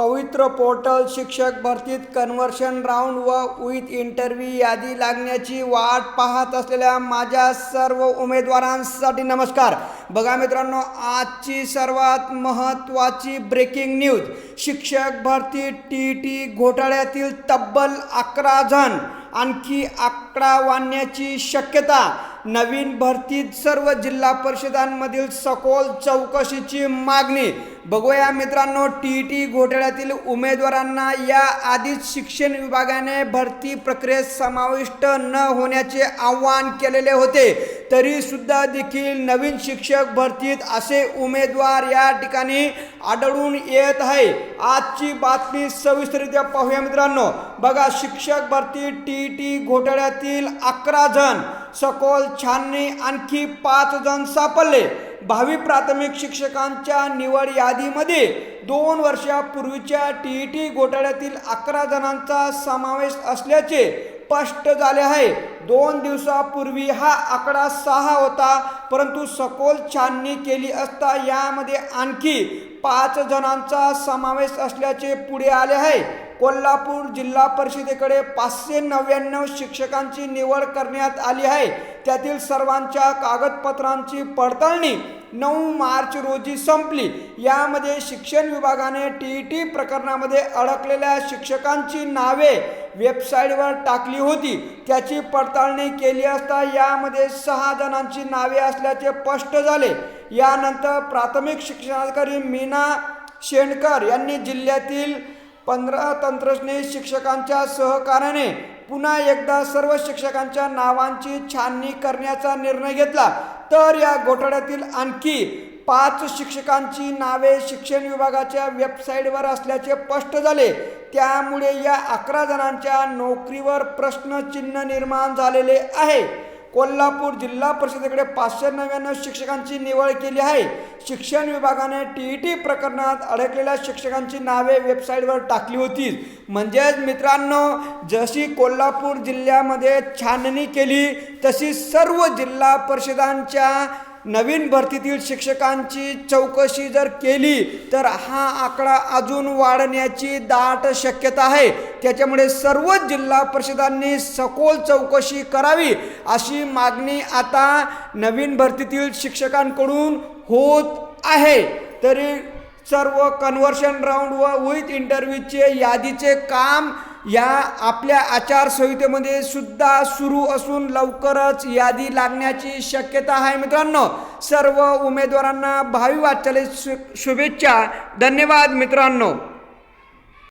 पवित्र पोर्टल शिक्षक भरतीत कन्व्हर्शन राऊंड व विथ इंटरव्ह्यू यादी लागण्याची वाट पाहत असलेल्या माझ्या सर्व उमेदवारांसाठी नमस्कार. बघा मित्रांनो आजची सर्वात महत्त्वाची ब्रेकिंग न्यूज शिक्षक भरती टी टी घोटाळ्यातील तब्बल अकरा जण आणखी अकरा वाढण्याची शक्यता. नवीन भरतीत सर्व जिल्हा परिषदांमधील सखोल चौकशीची मागणी. बघूया मित्रांनो टी टी घोटाळ्यातील उमेदवारांना या आधीच शिक्षण विभागाने भरती प्रक्रियेत समाविष्ट न होण्याचे आवाहन केलेले होते. तरी सुद्धा देखील नवीन शिक्षक भरतीत असे उमेदवार या ठिकाणी आढळून येत आहे. आजची बातमी सविस्तरित्या पाहूया मित्रांनो. बघा शिक्षक भरती टी टी घोटाळ्यातील अकरा जण. सखोल छाननी आणखी पाच जण सापडले. भावी प्राथमिक शिक्षकांच्या निवड यादीमध्ये दोन वर्षापूर्वीच्या टी ई टी घोटाळ्यातील अकरा जणांचा समावेश असल्याचे स्पष्ट झाले आहे. दोन दिवसापूर्वी हा आकडा सहा होता परंतु सखोल छाननी केली असता यामध्ये आणखी पाच जणांचा समावेश असल्याचे पुढे आले आहे. कोल्हापूर जिल्हा परिषदेकडे पाचशे नव्याण्णव शिक्षकांची निवड करण्यात आली आहे. त्यातील सर्वांच्या कागदपत्रांची पडताळणी नऊ मार्च रोजी संपली. यामध्ये शिक्षण विभागाने टी ई टी प्रकरणामध्ये अडकलेल्या शिक्षकांची नावे वेबसाईटवर टाकली होती. त्याची पडताळणी केली असता यामध्ये सहा जणांची नावे असल्याचे स्पष्ट झाले. यानंतर प्राथमिक शिक्षणाधिकारी मीना शेणकर यांनी जिल्ह्यातील पंधरा तंत्रज्ञ शिक्षकांच्या सहकार्याने पुन्हा एकदा सर्व शिक्षकांच्या नावांची छाननी करण्याचा निर्णय घेतला. तर या घोटाळ्यातील आणखी पाच शिक्षकांची नावे शिक्षण विभागाच्या वेबसाईटवर असल्याचे स्पष्ट झाले. त्यामुळे या अकरा जणांच्या नोकरीवर प्रश्नचिन्ह निर्माण झालेले आहे. कोल्हापूर जिल्हा परिषदेकडे पाचशे नव्याण्णव शिक्षकांची निवड केली आहे. शिक्षण विभागाने टी ई टी प्रकरणात अडकलेल्या शिक्षकांची नावे वेबसाईटवर टाकली होती. म्हणजेच मित्रांनो जशी कोल्हापूर जिल्ह्यामध्ये छाननी केली तशी सर्व जिल्हा परिषदांच्या नवीन भरतीतील शिक्षकांची चौकशी जर केली तर हा आकडा अजून वाढण्याची दाट शक्यता आहे. त्याच्यामुळे सर्वच जिल्हा परिषदांनी सखोल चौकशी करावी अशी मागणी आता नवीन भरतीतील शिक्षकांकडून होत आहे. तरी सर्व कन्व्हर्शन राऊंड व विथ इंटरव्ह्यूचे यादीचे काम या आपल्या आचारसंहितेमध्ये सुद्धा सुरू असून लवकरच यादी लागण्याची शक्यता आहे. मित्रांनो सर्व उमेदवारांना भावी वाटचालीस शु शुभेच्छा. धन्यवाद मित्रांनो.